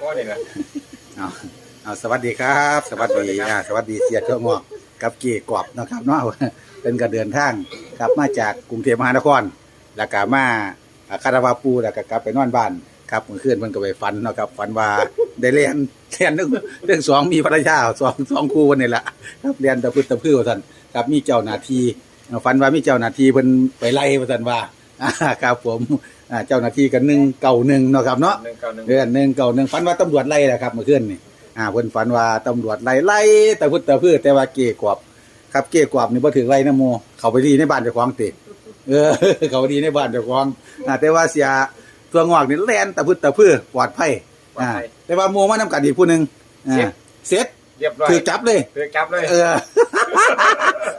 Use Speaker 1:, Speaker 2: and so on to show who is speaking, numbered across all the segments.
Speaker 1: โอ้นี่แหละ
Speaker 2: เอาเอาสวัสดีครับ สวัสดีอ่าสวัสดีเสียเทืองอกกับเกีกรอบนะครับเนาะ เป็นการเดินทางกลับมาจากกรุงเทพมหานครแล้วก็มาอ่าคาราวาปูแล้วก็กลับไปนอนบ้านครับเมื่อคืนเพิ่นก็ไปฝันเนาะครับฝันว่าได้เรียนเรียนเรื่องเรื่องสองมีภรรยาสองสองคู่วันนี้แหละครับเรียนตะพื้นตะพื้ว่าซั่นครับมีเจ้าหน้าที่ฝันว่ามีเจ้าหน้าที่เพิ่นไปไล่ว่าซั่นว่าอ่าครับผม อ่าเจ้าหน้าที่กันหนึ่งเก่าหนึ่งเนาะครับเนาะ
Speaker 1: หนึ่งเก้าหนึ่ง
Speaker 2: เดือนหนึ่งเก่าหนึ่งฝันว่าตำรวจไล่แหละครับเมื่อคืนนี่อ่าเพิ่นฝันว่าตำรวจไล่ไล่แต่พุทธแต่พืชแต่ว่าเก้กวบครับเก้กวบนี่บ่ถึงไล่นะโมเขาไปดีในบ้านเจ้าของติเออ เขาไปดีในบ้านเจ้าของอ่าแต่ว่าเสียตัวงอกนี่แล่นแต่พุทธแต่พืชปลอดภัยอ่าแต่ว่าโมมานํกันอีกผู้หนึงอ่าเสร็จ
Speaker 1: เรียบร้อย
Speaker 2: ถือจับเลย
Speaker 1: ถือจับเลย
Speaker 2: เออ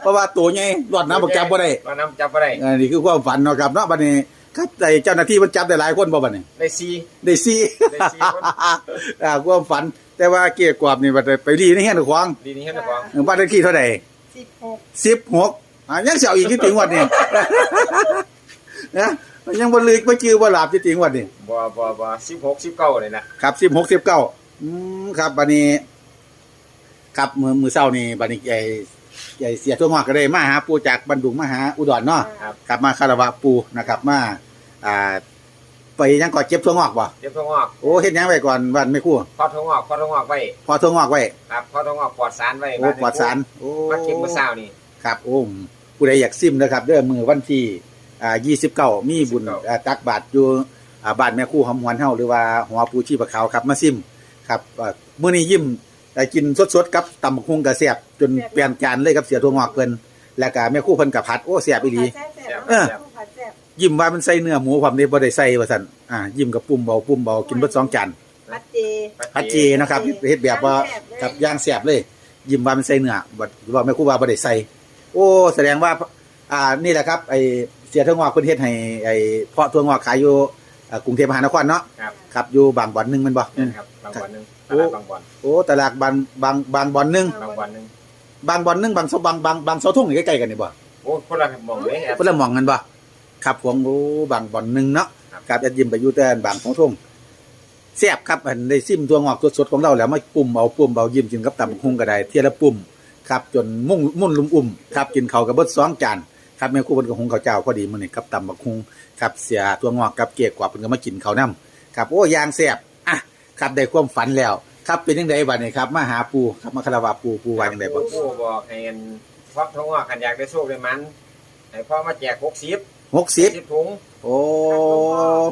Speaker 2: เพราะว่าตัวใหญ่รอดน้ำบ่จับบ่ได้
Speaker 1: มาน้ำจับบ่ได้
Speaker 2: อ่านี่คือความฝันเนาะครับเนาะบัดนี้ ครับไอ้เจ้าหน้าที่มันจับได้หลายคนบ่บัดนี้
Speaker 1: ได้ซี
Speaker 2: ได้สี่
Speaker 1: ได้สี่คน
Speaker 2: อ่าความฝัน แต่ว่าเกียร์กวาบนี่บัดไปดีในเฮียนของ
Speaker 1: ดีนี่เห็นหรือเปล่า
Speaker 2: บ้านเลขที่เท่าไหร่
Speaker 3: สิบหก
Speaker 2: สิบหกอ่ายังเสียวอีกที่ถึงวันนี่นะยังบ่ลืกบ่จือบ่หลับที่ถึงวันนี่
Speaker 1: บ่บ่บ่สิบหกสิบเก้าเลยนะครับ
Speaker 2: สิบหกสิบเก้าอืมครับบัดนี้ ครับมือมือเช้านี่บัดนี้ไอ้ ไอ้เสียทั่วงอกก็ได้มาหาปู่จากบันดุงมาหาอุดรเนาะ
Speaker 1: ครับ
Speaker 2: กลับมาคารวะปู่นะครับมาอ่าไปยังก่อเจ็บทั่วงอกบ่
Speaker 1: เรียบทงอก
Speaker 2: โอ้เฮ็ดหยังไว้ก่อนวันไม่ครู่
Speaker 1: พอทงอกพอทงอกไว้
Speaker 2: พอทั่วงอกไว้
Speaker 1: ครับพอทงอกปลอดสารไว้
Speaker 2: โอ้ปลอดสารโอ้
Speaker 1: มาเก็บมื้อเช้านี่
Speaker 2: ครับโอ้มผู้ใดอยากซิมนะครับเด้อมือวันที่อ่า29 มีบุญ
Speaker 1: 29
Speaker 2: อ่าตักบาตรอยู่อ่าบ้านแม่ครู่หอมหวนเฮาหรือว่าหัวปูชีปะขาวครับมาซิมครับอ่ามื้อนี้ยิ้ม ได้กินสดๆกับตำบักหุ่งกระแซ่บจนเปลี่ยนจานเลยกับเสียทั่วงอกเพิ่นแล้วก็แม่ครู่เพิ่นกับผัดโอ้แซ่บอีหลี
Speaker 3: แซ่บแซ่บ
Speaker 2: เออ
Speaker 3: ผัดแซ่บ
Speaker 2: ยิ้มว่ามันใส่เนื้อหมูความนี้บ่ได้ใส่ว่าซั่นอ่ายิ้มกับปุ่มเบาปุ่มเบากินเบิดสองจาน
Speaker 3: ผัดเจ
Speaker 2: ผัดเจนะครับเฮ็ดแบบว่ากับย่างแซ่บเลย ยิ้มว่ามันใส่เนื้อบ่ว่าแม่ครู่ว่าบ่ได้ใส่โอ้แสดงว่า อ่านี่แหละครับไอเสียทั่วงอกเพิ่นเฮ็ดให้ไอเพาะทั่วงอกขายอยู่อ่ากรุงเทพมหานครเนาะ
Speaker 1: ครับ
Speaker 2: ครับอยู่บางบ่อนหนึงแมันบ่
Speaker 1: นั่นครับบางวันหนึง ต
Speaker 2: โอ้
Speaker 1: ลาดบางวัน
Speaker 2: โอ้ตลาดบางบางบางบ่อนหนึง
Speaker 1: บางวันหนึง
Speaker 2: บางบ่อนหนึงบางเสาบางบางบางเสาทุ่งนี่ใกล้ๆกันนี่บ่
Speaker 1: โอ้คนละหมองเลยครับ
Speaker 2: เพิ่นละหม่องกันบ่ครับผมโอ้บางบ่อนหนึงเนาะ
Speaker 1: ครับ
Speaker 2: ครับแอดยิมไปอยู่แต่บางเสาทุ่งแซ่บครับอันได้ซิมทั่วงอกสดๆของเราแล้วมาปุ่มเอาปุ่มเอายิ้มกินกับตำบักหุ่งก็ได้เทียละปุ่มครับจนมุ่งมุ่นลุมอุ่มครับกินข้าวกับเบิดสองจานครับแม่ครูเพิ่นก็หุงข้าวเจ้าพอดีมื้อนี้ครับตำบักหุ่งครับเสียตัวงอกกับเกียกกว่าเพิ่นก็มากินข้าวนํครับโอ้ยางแซ่บอะ ครับได้ความฝันแล้ว ครับเป็นจังไดบัดนี้ครับมาหาปูครับมาคารวะปูปูว่าจังไดบ่
Speaker 1: โอ้บอกให้อันพอทงอกกันอยากได้โชคได้มันให้พ่อมาแจก60
Speaker 2: 60
Speaker 1: 10ถุง
Speaker 2: โอ้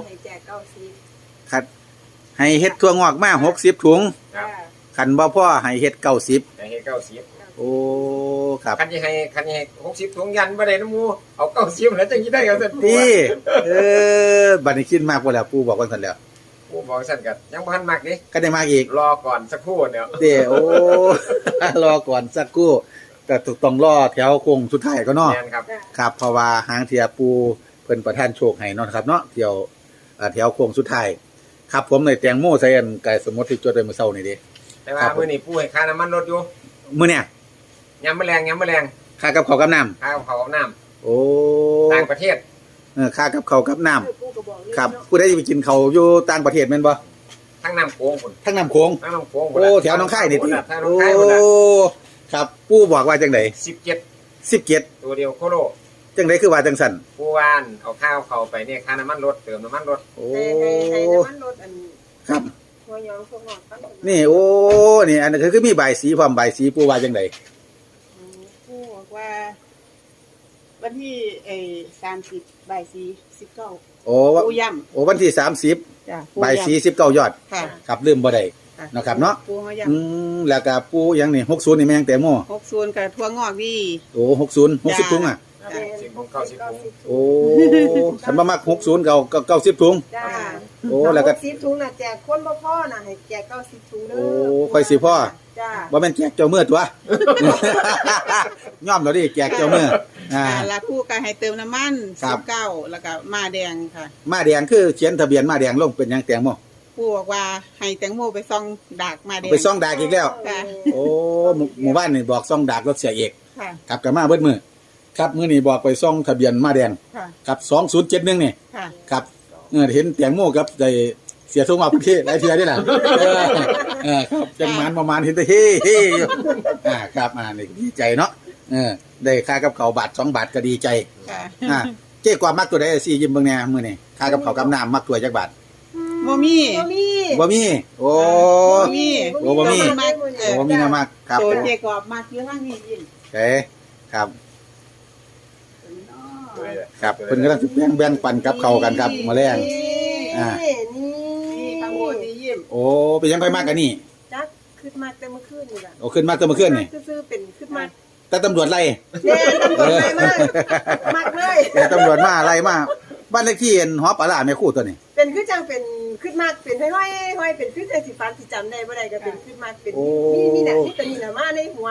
Speaker 3: ให้แจกเก้าสิบ
Speaker 2: ครับให้เฮ็ดทั่วงอกมา60ถุง
Speaker 1: ครับ
Speaker 3: จ้า
Speaker 2: คันบ่พอให้เฮ็ด90
Speaker 1: ให้เฮ็ด90
Speaker 2: โอ้ครับ
Speaker 1: คันยังให้คันยังให้60ถุงยันบ่ได้น้ำหมูเอา90แล้วจังสิได้เอาซั่น
Speaker 2: ตีเออบัดนี้คิดมากบ่แล้วปูบอกว่าซั่นแล้ว
Speaker 1: ผู้บอกซั่นก็ยังบ่ทันมักดิ
Speaker 2: ก็ได้มากอีก
Speaker 1: รอก่อนสักครู่เดี๋ยว
Speaker 2: เด้โอ้ รอก่อนสักครู่แต่ต้องรอแถวโค้งสุดท้ายก็เนาะ
Speaker 1: แม่นครับ
Speaker 3: จ้า
Speaker 2: ครับเพราะว่าหางเทียปูเพิ่นประทานโชคให้เนาะครับเนาะเที่ยวเอ่อแถวโค้งสุดท้ายครับผมในแตงโมใส่อันไก่สมมติที่จดไว้มื้อเช้านี่เด้
Speaker 1: แต่ว่า
Speaker 2: ครับผม
Speaker 1: มื้อนี้ผู้ให้ค่าน้ำมันลดอยู่
Speaker 2: มื้อเนี่ย
Speaker 1: ยามมื้อแรงยามมื้อแรง
Speaker 2: ค่ากับข้าวกับน้ำ
Speaker 1: ค่าเขาวกับน้
Speaker 2: โอ้ำ
Speaker 1: ต่างประเทศ
Speaker 2: เออค่ากับข้าวกับน้ำ
Speaker 3: ปูก็บอกเลย
Speaker 2: ครับ
Speaker 3: เนาะ
Speaker 2: ผู้ใดสิไปกินข้าวอยู่ต่างประเทศแม่นบ่
Speaker 1: ทั้งน้ำโขงพุ่น
Speaker 2: ทั้งน้ำโค้ง
Speaker 1: ทั้งน้ำโขง
Speaker 2: โอ้แถวหน้องค่ายนี่ติ
Speaker 1: ทางหน้อ
Speaker 2: โอ้
Speaker 1: งค่ายพุ่นน่ะ
Speaker 2: ครับปู่บอกว่าจังได๋
Speaker 1: 17
Speaker 2: 17
Speaker 1: ตัวเดียวโคโล
Speaker 2: จังได๋คือว่าจังซั่น
Speaker 1: ผู้วานเอาข้าวเขาไปเนี่ยค่าน้ำมันลดเติมน้ำมันลด
Speaker 2: โอ้
Speaker 3: ให้ให้ให้น้ำมันลดอัน
Speaker 2: ครับ
Speaker 3: หัวยองพวกงอกตั้ง
Speaker 2: นี่โอ้นี่อันนั้นคือมีใบายสีพร้อมใบายสีปู่ว่าจังได๋
Speaker 3: อืมปูบอกว่า วันที่เอสามสิบบ่ายสี่สิบเก้า
Speaker 2: โอ้ว่า
Speaker 3: ปูย่
Speaker 2: โอ้วันที่30ำ
Speaker 3: จ้า
Speaker 2: ใบายสี19ยอด
Speaker 3: ค่ะ
Speaker 2: ครับลืมบ่ได้
Speaker 3: ค่ะ
Speaker 2: นะครับเนาะ
Speaker 3: ปูเขาย่
Speaker 2: อืมแล้วก็ปูหยังนี่60นี่แม่งแตงโมำ
Speaker 3: หกส่วนกับทั่วงอกดี
Speaker 2: โอ้60 60ถุงอะ
Speaker 1: สิบโมงเก้าสิบโมง
Speaker 2: โอ้คันบ่มัก60เก่าเก้า90ถุง
Speaker 3: จ้า
Speaker 2: โอ้แล้วก็
Speaker 3: สิบถุงน่ะแจกคนบ่พ่อน่ะให้แจกเก้าสิบถุงเด้อ
Speaker 2: โอ้ค่อยสิพ่อ
Speaker 3: จ้า
Speaker 2: บ่แม่นแจกเจ้ามือตัว ย่อมแล้วดิแจกเจ้ามือ อ่า
Speaker 4: อ่าแล้วผู้ก็ให้เติมน้ำมัน
Speaker 2: ครับ
Speaker 4: สิบเก้าแล้วก็มาแดงค่ะ
Speaker 2: มาแดงคือเขียนทะเบียนมาแดงลงเป็นหยังแตงโม
Speaker 4: ผู้บอกว่าให้แตงโมไปซ่องดากมาแดง
Speaker 2: ไปซ่องดากอีกแล้ว
Speaker 4: ค่ะ
Speaker 2: โอ้หมู่หมู่บ้านนี่บอกซ่องดากรถเสียเอก
Speaker 4: ค่ะ
Speaker 2: ครับกับมาเบิดมือครับมื้อนี้บอกไปซ่องทะเบียนมาแดง
Speaker 4: ค่ะ
Speaker 2: ครับ2071นี่
Speaker 4: ค่ะ
Speaker 2: ครับเออเห็นแตงโมกับได้เสียทุ่งมาพื้นที่หลายเทียนี่แหละเออเออครับจังหมันประมาณเห็นแต่เฮ้เฮ้อยู่อ่าครับอ่านี่ดีใจเนาะ เออได้ค่ากับเขาวบาทสองบาทก็ดีใจ
Speaker 4: ค่ะ
Speaker 2: อ่าเจ๊กว่ามักตัวใดสิยิ้มเบิ่งแหน่มื้อนี้ค่ากับเขาวกับน้ำมักตัวจักบาท
Speaker 4: บ่มี
Speaker 3: บ่มี
Speaker 2: บ่มี โอ้
Speaker 4: บ่มี
Speaker 2: โอ้บ่มี
Speaker 4: มากเออ
Speaker 2: บ่มีนะมักครับ
Speaker 4: โต
Speaker 2: ผม
Speaker 4: เจกอบมากเยอะมากนี่ยิ้ม
Speaker 2: เอ้ครับ ครับเพิ่นกำลังสิแบ่งแบ่งปันกับเขาวกันครับมื้อแรง อ่า
Speaker 3: นี่
Speaker 4: นี่ข้างบนนี่ยิ้ม
Speaker 2: โอ้เป็นยังไงมากกันนี่
Speaker 3: จักขึ้นมาแต่เมื่อคืนนี่ล่ะ
Speaker 2: โอ้ขึ้นมาแตัวเมื่อคืนนี่
Speaker 3: ซื่อๆเป็นขึ้นมา
Speaker 2: แต่ตำรวจไล่
Speaker 3: แน่ตำรวจไปมากมากเลย
Speaker 2: แต่ตำรวจมาไล่มาบ้านเลขที่เห็นหอปลาร้าแม่คู่ตัวนี้
Speaker 3: เป็นคือจังเป็นขึ้นมากเป็นห้อยๆห้อยเป็นคือจังสิฟันสิจำได้บ่ได้ก็เป็นขึ้นมากเป็นนี่นี่น่ะนี่ตัวนี้น่ะมาในหัว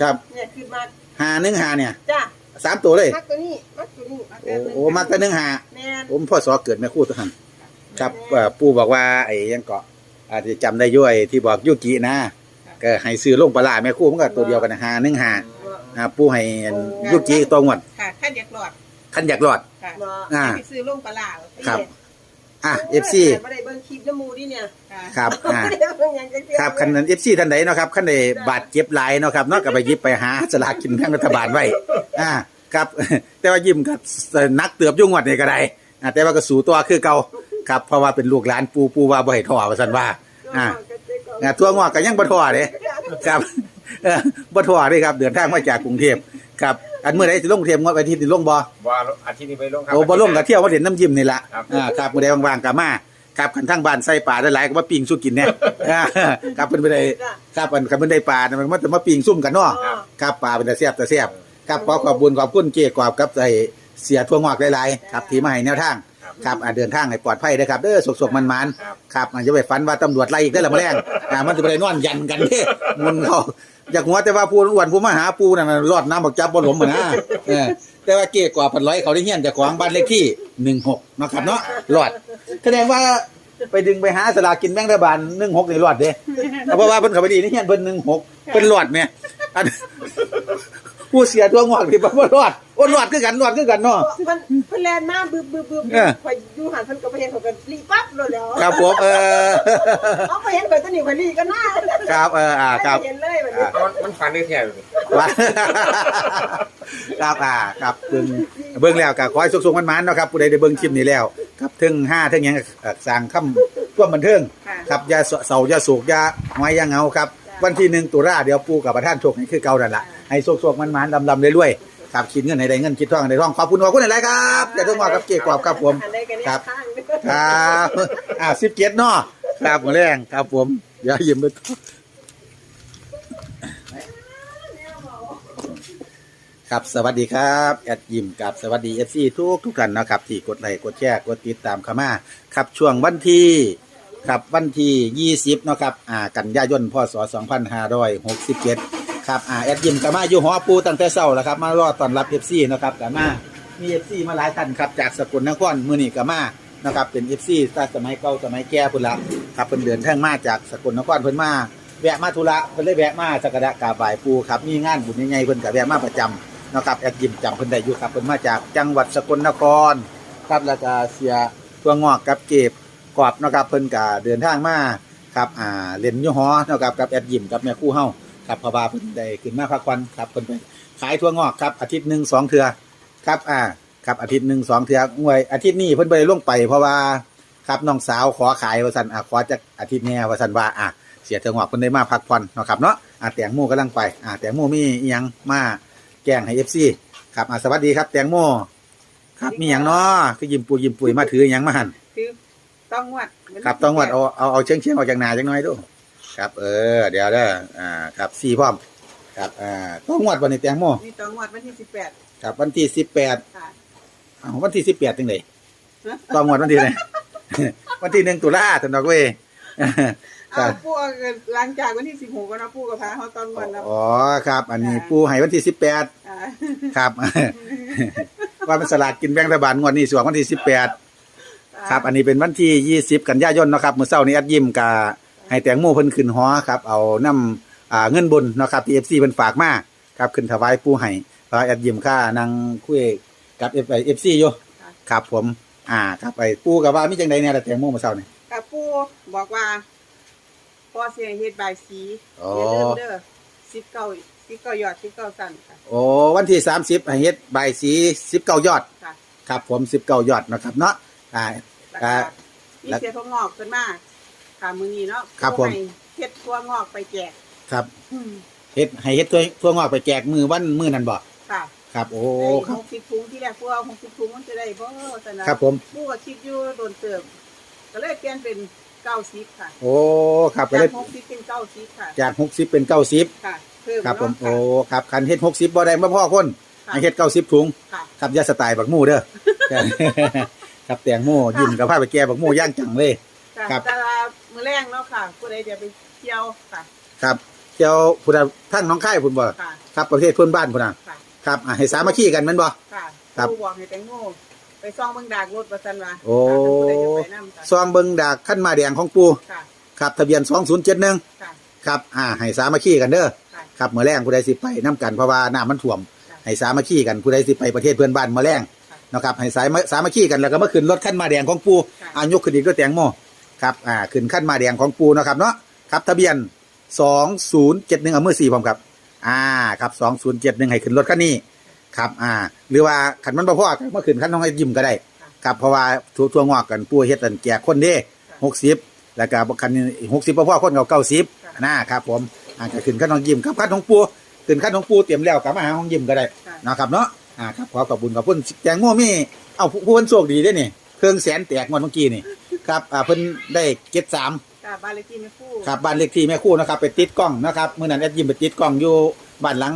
Speaker 2: ครับ
Speaker 3: เนี่ยขึ้นมาก
Speaker 2: หาหนึ่งหาเนี่ย
Speaker 3: จ้า
Speaker 2: สามตัวเลย
Speaker 3: มักตัวนี้มักตัวนี้
Speaker 2: โอ้โอ้มาแต่หนึ่งหา
Speaker 3: แม่น
Speaker 2: ผมพ่อสอเกิดแม่คู่ตัวหันครับเอ่อปู่บอกว่าไอ้ยังเกาะอาจจะจำได้ย้วยที่บอกยุกินะก็ให้ซื้อลงปลาร้าแม่คู่มันก็ตัวเดียวกันนะหาหนึ่งหา อ่าปู่ให้อันยุกิตัวงวด
Speaker 4: ค่ะขั้นอยากหลอด
Speaker 2: ขันอยากรอด
Speaker 4: ค่ะ
Speaker 3: บ่
Speaker 2: อ่า
Speaker 4: ไปซื้อลงปลาร้า
Speaker 2: ครับ อะ FC
Speaker 3: บ่ได้เบิ่งคลิปน้ำมูดิเนี่ย
Speaker 4: ค่ะ
Speaker 2: ครับอ่า
Speaker 3: บ่ได้เบิ่งหยังจักเที่ย
Speaker 2: ครับคันนั้น FC ท่านใดเนาะครับคันใดบาดเจ็บหลายเนาะครับเนาะก็ไปหยิบไปหาสลากกินแบ่งรัฐบาลไว้อ่าครับ แต่ว่ายิ้มกับนักเตือบอยุ่งวัดนี่ก็ได้อ่าแต่ว่าก็สู่ตัวคือเก่าครับเพราะว่าเป็นลูกหลานปูปูว่าบ่ให้ท่อว่าซั่นว่า อ่า อ่าทั่วงอกก็ยังบ่ท่อเด้ครับ เออบ่ท่อเด้ครับ เดินทางมาจากกรุงเทพครับอันมื้อใดสิลงกรุงเทพงวดวันอาทิตย์นี่ลงบ่
Speaker 1: ว่าอาทิตย์นี้ไปลงครั
Speaker 2: โอ้บ่ลงก็เที่ยวมาเล่นน้ำยิ้มนี่ล่ะ
Speaker 1: ครับ
Speaker 2: อ่าครับมื้อใดว่างๆก็มาครับคันทางบ้านใส่ปลาได้หลายก็มาปิ้งสู้กินแน่อ่าครับเพิ่นไปได้ครับอันคันเพิ่นได้ปลาเนี่ยมันมันจะมาปิ้งซุ่มกันเนาะ
Speaker 3: ครับ
Speaker 2: ครับปลาเป็นแต่แซ่บแต่แซ่บครับขอขอบคุณขอบคุณเกียกรอบกับไอ้เสียทั่วงอกหลายๆครับที่มาให้แนวทาง
Speaker 1: ครับ
Speaker 2: ครับอ่าเดินทางให้ปลอดภัยนะครับเด้อสุกๆมัน
Speaker 1: ครับ
Speaker 2: ๆครับอ่าจะไปฝันว่าตำรวจไล่อีกได้อละมื้อแรงอ่ามันจะไปได้นอนยันกันเด้มุนเขาอยากหัวแต่ว่าผู้อ้วนผู้มาหาปูนั่นน่ะรอดน้ำบักจับบ่หลมอะนะเออแต่ว่าเกียกรอบพันร้อยเขาได้เฮียนเจากของบ้านเลขที่16เนาะครับเนาะรอดแสดงว่าไปดึงไปหาสลากกินแบ่งรัฐบาล16นี่รอดเด้เพราะว่าเพิ่นเข้าไปดีนี่เฮียนเพิ่นหนึ่งหกเพิ่นรอดแม่อัน ผู้เสียตัวงอกที่บ่รอดโอ้รอดคือกันรอดคือกันเนาะ
Speaker 3: เพิ่นเพิ่นแล่นมาบึบบึบบึบ
Speaker 2: เออ
Speaker 3: พอยอยู่หันเพิ่นก็ไปเห็นเขาก็รีบปั๊บเลยแล้ว
Speaker 2: ครับผมเออ
Speaker 3: เอาไปเห็นข่อยตัวนี้ข่อยรีบกันมา
Speaker 2: ครับเอออ่าครับ
Speaker 3: เห็นเลยบัดนี้
Speaker 1: มันมันฟันได้แท้เลย
Speaker 2: ว่าครับอ่าครับเบิ่งเบิ่งแล้วก็ขอให้สุขๆมันๆเนาะครับผู้ใดได้เบิ่งคลิปนี้แล้ว ครับถึง5ถึงหยังเอ่อสร้างคำร่วมบันเทิง
Speaker 4: ค่ะ
Speaker 2: ครับอยาเสาอยาสูกอยาหอยอยาเหงาครับ วันที่หนึ่งตุลาเดี๋ยวปูกับประธานโชคให้คือเก่านั่นล่ะให้โชคๆมันๆดำๆเรื่อยๆครับคิดเงินให้ได้เงินคิดทองให้ได้ทองขอบคุณขอบคุณหลายๆครับอย่าต้องว่ากับเกียรติกรอบครับผม
Speaker 3: อันใดกันเนี่ย
Speaker 2: ครับ
Speaker 3: ข้างเด้อ
Speaker 2: ครับอ่าสิบเกียรติเนาะครับหมดแรงครับผมอย่ายิ้มไปครับสวัสดีครับแอดยิมกับสวัสดีเอฟซีทุกทุกท่านนะครับที่กดไลค์กดแชร์กดติดตามเข้ามาครับช่วงวันที่ ครับวันที่20เนาะครับอ่ากันยายนพศ2567ครับอ่าแอดยิมกับมาอยู่หอปูตั้งแต่เช้าแล้วครับมารอตอนรับเอฟซีนาะครับกับมามีเอฟซีมาหลายท่านครับจากสกลนครมื้อนี้กับมานะครับเป็นเอฟซีตั้งสมัยเก่าสมัยแก่พุ่นละครับเพิ่นเดินทางมาจากสกลนครเพิ่นมาแวะมาธุระเพิ่นเลยแวะมาสักการะกราบไหว้ปูครับมีงานบุญใหญ่ๆเพิ่นก็แวะมาประจำนะครับแอดยิมจำเพิ่นได้อยู่ครับเพิ่นมาจากจังหวัดสกลนครครับแล้วก็เสียตัวงอกกับเก็บ กอบนะครับเพิ่นก็เดินทางมาครับอ่าเล่นยู่หอนะครับกับแอดยิมกับแม่คู่เฮาครับพราะว่าเพิ่นได้ขึ้นมาพักผ่อนครับเพิ่นไปขายทั่วงอกครับอาทิตย์หนึ่งสองเทื่อครับอ่าครับอาทิตย์หนึ่งสองเทื่องวยอาทิตย์นี้เพิ่นบ่ได้ลงไปเพราะว่าครับน้องสาวขอขายว่าซั่นอะขอจักอาทิตย์แน่ว่าซั่นว่าอะเสียเทื่องอกเพิ่นได้มาพักผ่อนเนาะครับเนาะอะแตงโมกำลังไปอะแตงโมมีอีหยังมาแจ้งให้ FC ครับอ่าสวัสดีครับแตงโมครับมีหยังเนาะคือยิ้มปุยยิ้มปุยมาถือหยังมาหัน
Speaker 4: อ ต้องวัด
Speaker 2: ครับต้องวัดเอาเอาเอาเชียงเชียงออกจากหนาจังน้อยดูครับ เออ เดี๋ยวเด้ออ่า ครับสี่พร้อม ครับอ่าต้องวัดวันนี้แตงโม
Speaker 4: นี่ต้องวัดวันที่สิบแปด
Speaker 2: ครับวันที่18
Speaker 4: ค่ะ
Speaker 2: อ้าววันที่18จังได๋
Speaker 4: ฮะ
Speaker 2: ต้องวัดวันที่ไหนวันที่1ตุลาถนอกเว้ย
Speaker 4: อ้าวปู่เอาหลังจากวันที่สิบหกก็นะปู่กับพาเขาต้องวัดแล้ว
Speaker 2: อ๋อครับ อันนี้ปูให้วันที่18
Speaker 4: อ่า
Speaker 2: ครับว่าเป็นสลากกินแบ่งรัฐบาลงวดนี้สิว่าวันที่18 ครับ อันนี้เป็นวันที่ 20 กันยายนเนาะครับมื้อเช้านี้แอดยิมกะให้แตงโมเพิ่นขึ้นหอครับ เอานํอ่าเงินบุญเนาะครับที่ FC เพิ่นฝากมาครับขึ้นถวายปู่ให้เพราะแอดยิมค่านั่งคุยกับ FC อยู่ครับผม อ่า ครับไปปู่ก็ว่ามีจังได๋เนี่ยล่ะแตงโมมื้อเช้านี่
Speaker 4: กกับปู่บอกว่าพ่อเสียเฮ็ดบายสี
Speaker 2: โอ้
Speaker 4: อย่าลืมเด้อสิบเก้าสิบเก้ายอดสิบเก้าสั้นค่ะ
Speaker 2: โอ้วันที่ 30ให้เฮ็ดใบายสี19ยอด
Speaker 4: ค่ะ
Speaker 2: ครับผม19ยอดนะครับเนาะอ่า
Speaker 4: แล้ว
Speaker 2: อ่า
Speaker 4: ก็มีเสียทองงอกขึ้นมาค่ะมื้อนี้เนาะ
Speaker 2: ครับผม
Speaker 4: ให้เฮ็ดทั่วงอกไปแจก
Speaker 2: ครับเฮ็ดให้เฮ็ดตัวทั่วงอกไปแจกมือวันมือนั้นบ่
Speaker 4: ค่ะ
Speaker 2: ครับ โอ้
Speaker 4: ได้
Speaker 2: ครับ
Speaker 4: หกสิบถุงที่แรกพวกหกสิบถุงมันจะได้บ่สนะ ครับ
Speaker 2: ผม
Speaker 4: ปู่ก็คิดอยู่โดนเติมก็เลยเปลี่ยนเป็นเก้าสิบค่ะ
Speaker 2: โอ้ครับก็
Speaker 4: จา
Speaker 2: เล
Speaker 4: ก
Speaker 2: ย
Speaker 4: หกสิบเป็นเก้าสิบค่ะ
Speaker 2: จาก60เป็น90
Speaker 4: ค่ะเพิ่ม
Speaker 2: ครับ ผม
Speaker 4: เนาะ
Speaker 2: โอ้ครับคันเฮ็ด60บ่ได้บ่พอคน
Speaker 4: ค่ะ
Speaker 2: ให้เฮ็ด90ถุง
Speaker 4: ค่ะ
Speaker 2: ครับอยาสไตล์บักหมูเด้อ ครับแตงโมยิ้มกับผ้าไปแก่บักหมูย่างจังเลย
Speaker 4: ค่ะ
Speaker 2: ครับ
Speaker 4: แต่ว่ามื้อแรงเนาะค่ะผู้ใดจะไปเที่ยวค่ะ
Speaker 2: ครับเจ้าพุ่นน่ะทั้งหน้องค่ายพุ่นบ่
Speaker 4: ค่ะ
Speaker 2: ครับประเทศเพื่อนบ้านพุ่นน่ะ
Speaker 4: ค่ะ
Speaker 2: ครับอะให้สามัคคีกันแม่นบ่
Speaker 4: ค่ะ
Speaker 2: ครับ
Speaker 4: ผู้บอกให้แตงโมไปซ่องเบิ่งดากรถว่าซั่นว่า
Speaker 2: โอ้
Speaker 4: ค่ะท่านผู้ใดจะไปนำค่ะ
Speaker 2: ซองเบิงดากขั้นมาแดงของปู
Speaker 4: ค่ะ
Speaker 2: ครับ ทะเบียน2071
Speaker 4: ค่ะ
Speaker 2: ครับอ่าให้สามัคคีกันเด้อ
Speaker 4: ค่ะ
Speaker 2: ครับมื้อแรงผู้ใดสิไปนํกันเพราะว่าน้ามันท่วม
Speaker 4: ค่ะ
Speaker 2: ให้สามัคคีกันผู้ใดสิไปประเทศเพื่อนบ้านมื้อแรง
Speaker 4: ค่ะ
Speaker 2: นะครับให้สายสามัคคีกันแล้วก็มาขึ้นรถขั้นมาแดงของปู
Speaker 4: ค่ะ
Speaker 2: อ่ายกขึ้นอีกด้วยแตงโมครับอ่าขึ้นขั้นมาแดงของปูเนาะครับเนาะครับทะเบียน2071เอามือ4พร้อมครับอ่าครับ2071ให้ขึ้นรถคันนี้ครับอ่าหรือว่าคันมันบ่พอก็มาขึ้นคันน้องไอ้ยิ้มก็ได้
Speaker 4: ค่ะ
Speaker 2: ครับเพราะว่าทั่วทั่วงอกกันปูเฮ็ดอันแจกคนเด้
Speaker 4: ค่ะ
Speaker 2: หกสิบแล้วก็คันหกสิบพ่อคนเก่าเก้าสิบ
Speaker 4: ค่ะ
Speaker 2: นะครับผมอ่าก็ขึ้นขั้นน้องยิ้มครับขั้นของปูขึ้นขั้นของปูเตรียมแล้วกลับมาหาห้องยิ้มก็ได้
Speaker 4: ค่ะ
Speaker 2: นะครับเนาะ อ่าครับขอขอบคุณขอบคุณแจงโง่มีเอาผู้ผู้เพิ่นโชคดีเด้นี่เครื่องแสนแตกงวดเมื่อกี้นี่ครับอ่าเพิ่นได้เจ็ดสาม
Speaker 4: ค่ะบ้านเลขที่แม่คู่
Speaker 2: ครับบ้านเลขที่แม่คู่นะครับไปติดกล้องนะครับมื้อนั้นแอดยิ้มไปติดกล้องอยู่บ้านหลัง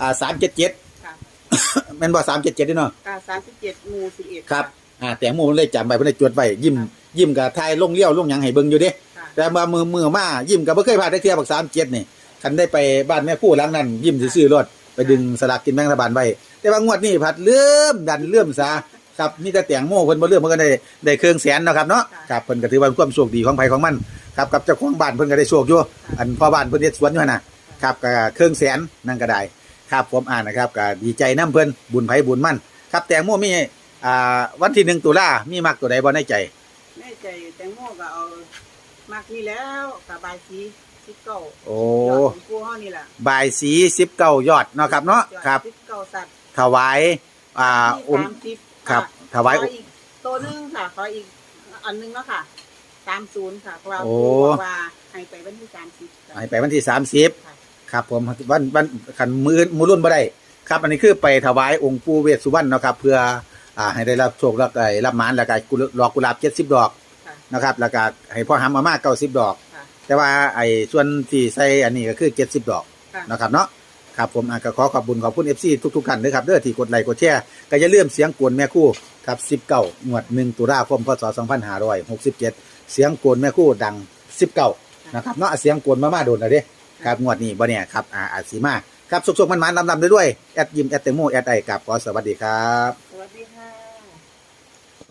Speaker 2: อ่าสามเจ็ดเจ็ด
Speaker 4: ค่ะ
Speaker 2: แม่นบ่สามเจ็ดเจ็ดเนาะ
Speaker 4: ค่ะ37หมู่11
Speaker 2: ครับอ่าแต่หมู่มันเลยจำไปเพิ่นได้จดไว้ยิ้มยิ้มกับทายลงเลี้ยวลงหยังให้เบิ่งอยู่เด้
Speaker 4: ค่ะ
Speaker 2: แต่มามือมือมายิ้มกับบ่เคยพลาดได้เที่ยบัก37นี่คันได้ไปบ้านแม่คู่หลังนั้นยิ้มซื่อๆรถไปดึงสลากกินแบ่งรัฐบาลไว้ แต่ว่างวดนี้ผัดเลื่อมดันเลื่อมซาครับมีแต่แตงโมเพิ่นบ่เลื่อมเพิ่นก็ได้ได้เครื่องแสนเนาะครับเนาะครับเพิ่นก็ถือว่าเป็นความโชคดีของไผของมันครับกับเจ้าของบ้านเพิ่นก็ได้โชคอยู่อันพ่อบ้านเพิ่นเฮ็ดสวนอยู่หั่นน่ะครับก็เครื่องแสนนั่นก็ได้ครับผมอ่านนะครับก็ดีใจนํเพิ่นบุญไผบุญมันครับแตงโมมีอ่าวันที่หนึ่งตุลามีมักตัวใดบ่ในใจ
Speaker 4: แม่ใจแตงโมก็เอามากนี่แล้วกับบายสี19
Speaker 2: โอ้
Speaker 4: ยอดของผู้เฮานี่ล่ะ
Speaker 2: บายสี19ยอดเนาะครับเนาะครับ
Speaker 4: 19สัตว์
Speaker 2: ถวายอ่าองค์
Speaker 4: สามสิบ
Speaker 2: ครับะถวาย
Speaker 4: ขออีกตัวหนึงค่ะขออีกอันหนึงเนาะค่ะ30ค่ะเพราะว่า
Speaker 2: โอ้
Speaker 4: ผู้บอกว่าให้ไปวันที่30ค่ะ
Speaker 2: ให้ไปวันที่30ครับผมวันวันขันมือมือรุ่นบ่ได้ ครับ อันนี้คือไปถวายองค์ปู่เวสสุวรรณเนาะครับ เพื่ออ่าให้ได้รับโชคแล้วก็ได้รับหมานแล้วก็กุหลาบดอกกุหลาบ70ดอก
Speaker 4: ค่ะ
Speaker 2: นะครับแล้วก็ให้พ่อหำมาม่า90ดอก
Speaker 4: ค่ะ
Speaker 2: แต่ว่าไอ้ส่วนที่ใส่อันนี้ก็คือ70ดอก
Speaker 4: ค่ะ
Speaker 2: นะครับเนาะ ครับผมอะก็ขอขอบคุณขอบคุณเอฟซีทุกๆท่านด้วยครับเด้อที่กดไลค์กดแชร์ก็อย่าลืมเสียงกวนแม่คู่ครับ19งวด1ตุลาคมพศ2567เสียงกวนแม่คู่ดัง19นะครับเนาะเสียงกวนมามาโดนแล้วเด้ครับงวดนี้บ่เนี่ยครับอ่าอาสีมาครับสุกๆมันๆลำๆด้วยๆแอดยิมแอดเตงโมแอดไอกับขอสวัสดีครับ